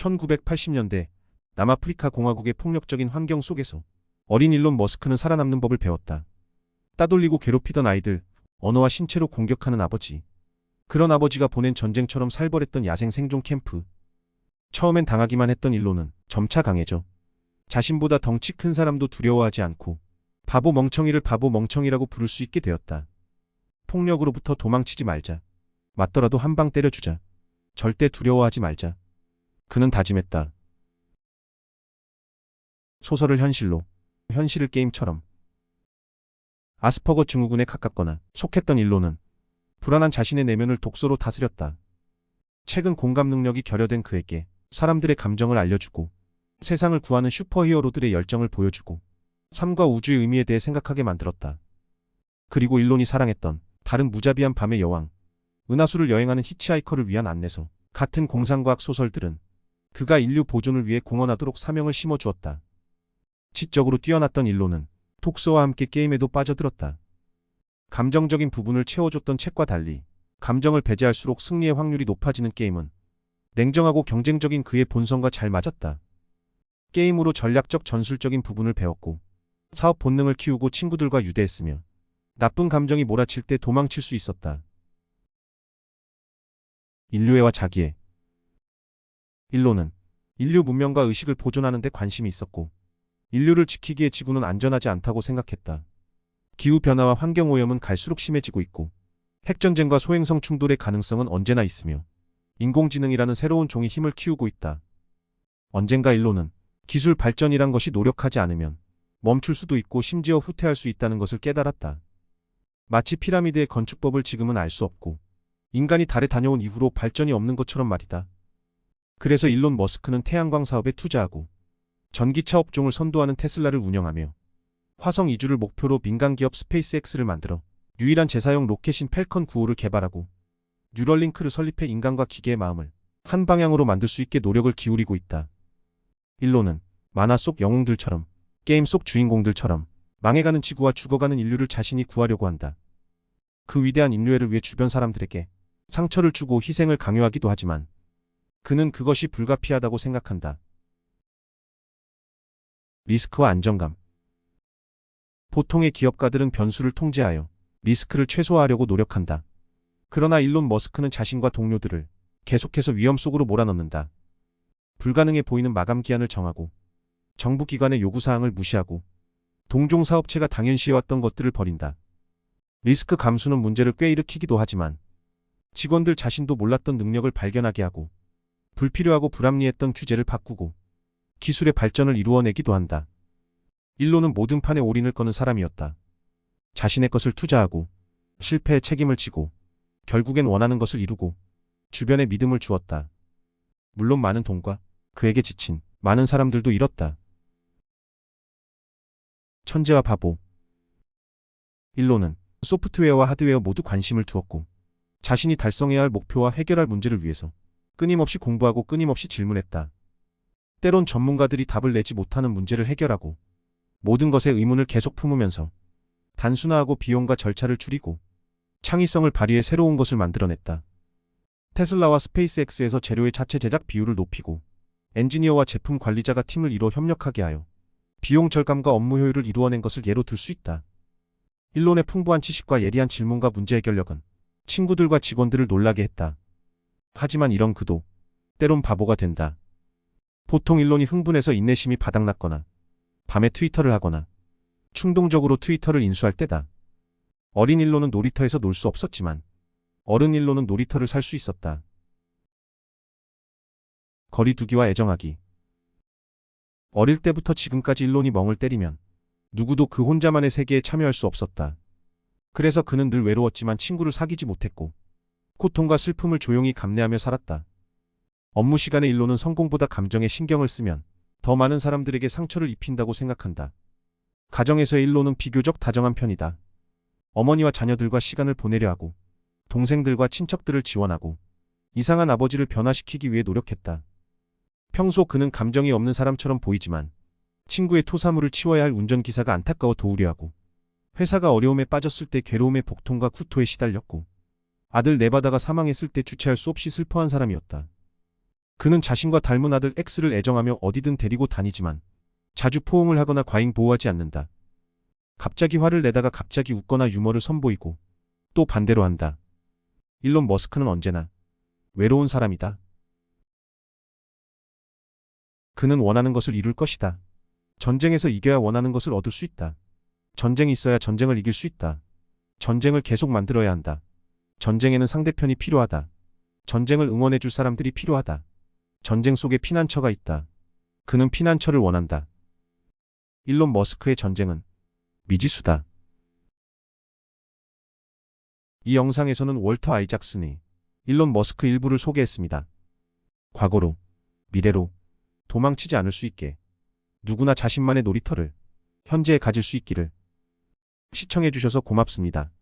1980년대 남아프리카 공화국의 폭력적인 환경 속에서 어린 일론 머스크는 살아남는 법을 배웠다. 따돌리고 괴롭히던 아이들, 언어와 신체로 공격하는 아버지. 그런 아버지가 보낸 전쟁처럼 살벌했던 야생 생존 캠프. 처음엔 당하기만 했던 일론은 점차 강해져. 자신보다 덩치 큰 사람도 두려워하지 않고 바보 멍청이를 바보 멍청이라고 부를 수 있게 되었다. 폭력으로부터 도망치지 말자. 맞더라도 한 방 때려주자. 절대 두려워하지 말자. 그는 다짐했다. 소설을 현실로, 현실을 게임처럼. 아스퍼거 증후군에 가깝거나 속했던 일로는 불안한 자신의 내면을 독서로 다스렸다. 최근 공감 능력이 결여된 그에게 사람들의 감정을 알려주고 세상을 구하는 슈퍼히어로들의 열정을 보여주고 삶과 우주의 의미에 대해 생각하게 만들었다. 그리고 일론이 사랑했던 다른 무자비한 밤의 여왕, 은하수를 여행하는 히치하이커를 위한 안내서 같은 공상과학 소설들은 그가 인류 보존을 위해 공헌하도록 사명을 심어주었다. 지적으로 뛰어났던 일론은 톡스와 함께 게임에도 빠져들었다. 감정적인 부분을 채워줬던 책과 달리 감정을 배제할수록 승리의 확률이 높아지는 게임은 냉정하고 경쟁적인 그의 본성과 잘 맞았다. 게임으로 전략적 전술적인 부분을 배웠고 사업 본능을 키우고 친구들과 유대했으며 나쁜 감정이 몰아칠 때 도망칠 수 있었다. 인류애와 자기애 일로는 인류 문명과 의식을 보존하는 데 관심이 있었고 인류를 지키기에 지구는 안전하지 않다고 생각했다. 기후변화와 환경오염은 갈수록 심해지고 있고 핵전쟁과 소행성 충돌의 가능성은 언제나 있으며 인공지능이라는 새로운 종이 힘을 키우고 있다. 언젠가 일로는 기술 발전이란 것이 노력하지 않으면 멈출 수도 있고 심지어 후퇴할 수 있다는 것을 깨달았다. 마치 피라미드의 건축법을 지금은 알 수 없고 인간이 달에 다녀온 이후로 발전이 없는 것처럼 말이다. 그래서 일론 머스크는 태양광 사업에 투자하고 전기차 업종을 선도하는 테슬라를 운영하며 화성 이주를 목표로 민간 기업 스페이스X를 만들어 유일한 재사용 로켓인 펠컨 9호를 개발하고 뉴럴링크를 설립해 인간과 기계의 마음을 한 방향으로 만들 수 있게 노력을 기울이고 있다. 일론은 만화 속 영웅들처럼 게임 속 주인공들처럼 망해가는 지구와 죽어가는 인류를 자신이 구하려고 한다. 그 위대한 인류애를 위해 주변 사람들에게 상처를 주고 희생을 강요하기도 하지만 그는 그것이 불가피하다고 생각한다. 리스크와 안정감. 보통의 기업가들은 변수를 통제하여 리스크를 최소화하려고 노력한다. 그러나 일론 머스크는 자신과 동료들을 계속해서 위험 속으로 몰아넣는다. 불가능해 보이는 마감 기한을 정하고 정부 기관의 요구사항을 무시하고 동종 사업체가 당연시해왔던 것들을 버린다. 리스크 감수는 문제를 꽤 일으키기도 하지만 직원들 자신도 몰랐던 능력을 발견하게 하고 불필요하고 불합리했던 규제를 바꾸고 기술의 발전을 이루어내기도 한다. 일로는 모든 판에 올인을 거는 사람이었다. 자신의 것을 투자하고 실패에 책임을 지고 결국엔 원하는 것을 이루고 주변에 믿음을 주었다. 물론 많은 돈과 그에게 지친 많은 사람들도 잃었다. 천재와 바보. 일로는 소프트웨어와 하드웨어 모두 관심을 두었고 자신이 달성해야 할 목표와 해결할 문제를 위해서 끊임없이 공부하고 끊임없이 질문했다. 때론 전문가들이 답을 내지 못하는 문제를 해결하고 모든 것에 의문을 계속 품으면서 단순화하고 비용과 절차를 줄이고 창의성을 발휘해 새로운 것을 만들어냈다. 테슬라와 스페이스X에서 재료의 자체 제작 비율을 높이고 엔지니어와 제품 관리자가 팀을 이뤄 협력하게 하여 비용 절감과 업무 효율을 이루어낸 것을 예로 들 수 있다. 일론의 풍부한 지식과 예리한 질문과 문제 해결력은 친구들과 직원들을 놀라게 했다. 하지만 이런 그도 때론 바보가 된다. 보통 일론이 흥분해서 인내심이 바닥났거나 밤에 트위터를 하거나 충동적으로 트위터를 인수할 때다. 어린 일론은 놀이터에서 놀 수 없었지만 어른 일론은 놀이터를 살 수 있었다. 거리 두기와 애정하기. 어릴 때부터 지금까지 일론이 멍을 때리면 누구도 그 혼자만의 세계에 참여할 수 없었다. 그래서 그는 늘 외로웠지만 친구를 사귀지 못했고 고통과 슬픔을 조용히 감내하며 살았다. 업무 시간에 일로는 성공보다 감정에 신경을 쓰면 더 많은 사람들에게 상처를 입힌다고 생각한다. 가정에서의 일로는 비교적 다정한 편이다. 어머니와 자녀들과 시간을 보내려 하고 동생들과 친척들을 지원하고 이상한 아버지를 변화시키기 위해 노력했다. 평소 그는 감정이 없는 사람처럼 보이지만 친구의 토사물을 치워야 할 운전기사가 안타까워 도우려 하고 회사가 어려움에 빠졌을 때 괴로움의 복통과 구토에 시달렸고 아들 네바다가 사망했을 때 주체할 수 없이 슬퍼한 사람이었다. 그는 자신과 닮은 아들 X를 애정하며 어디든 데리고 다니지만 자주 포옹을 하거나 과잉 보호하지 않는다. 갑자기 화를 내다가 갑자기 웃거나 유머를 선보이고 또 반대로 한다. 일론 머스크는 언제나 외로운 사람이다. 그는 원하는 것을 이룰 것이다. 전쟁에서 이겨야 원하는 것을 얻을 수 있다. 전쟁이 있어야 전쟁을 이길 수 있다. 전쟁을 계속 만들어야 한다. 전쟁에는 상대편이 필요하다. 전쟁을 응원해 줄 사람들이 필요하다. 전쟁 속에 피난처가 있다. 그는 피난처를 원한다. 일론 머스크의 전쟁은 미지수다. 이 영상에서는 월터 아이작슨이 일론 머스크 일부를 소개했습니다. 과거로, 미래로 도망치지 않을 수 있게 누구나 자신만의 놀이터를 현재에 가질 수 있기를 시청해 주셔서 고맙습니다.